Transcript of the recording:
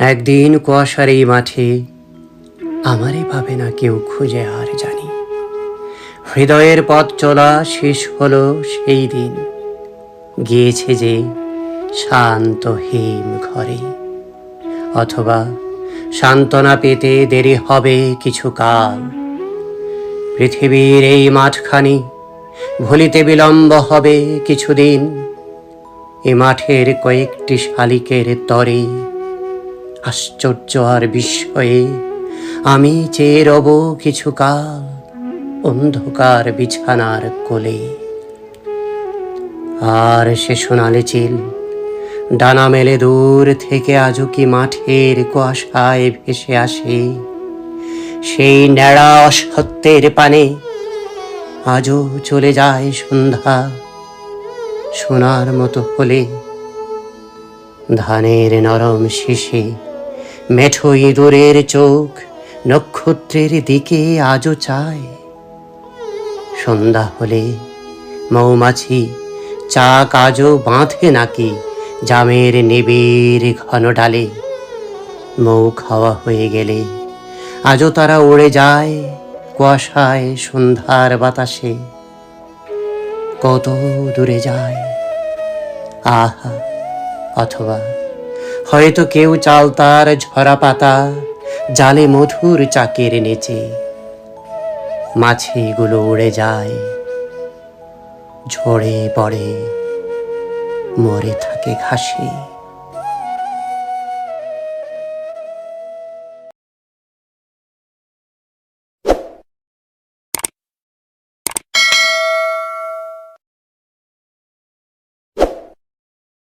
একদিন কুয়াশার এই মাঠে আমারই পাবে না কেউ খুঁজে আর জানি। হৃদয়ের পথ চলা শেষ হলো সেই দিন। গিয়েছে যে শান্ত হিম ঘরে। অথবা সান্ত্বনা পেতে দেরি হবে কিছু কাল। পৃথিবীর এই মাঠখানি ভুলিতে বিলম্ব হবে কিছুদিন। এ মাঠের কয়েকটি শালিকের তরে আশ্চর্য আর বিস্ময়ে আমি চেয়ে রব কিছু কাল অন্ধকার বিছানার কোলে। আর সে সোনালি চিল, ডানা মেলে দূর থেকে আজও কি মাঠের কুয়াশায় ভেসে আসে? সেই ন্যাড়া অসত্যের পানে আজও চলে যায় সন্ধ্যা, সোনার মতো হলে ধানের নরম শিশে মেঠো ইঁদুরের চোখ, নক্ষত্রের দিকে আজও চায়। সন্ধ্যা হলে মৌমাছি চা কাজও বাঁধে নাকি জামের নিবিড় ঘন ডালে? মৌ খাওয়া হয়ে গেলে আজও তারা উড়ে যায় কুয়াশায় সন্ধ্যার বাতাসে। কত দূরে যায়? আহা, অথবা হয়তো কেউ চাল তার ঝরা পাতা, জালে মধুর চাকের নেচে, মাছিগুলো উড়ে যায় ঝরে পড়ে, মরে থাকে ঘাসে।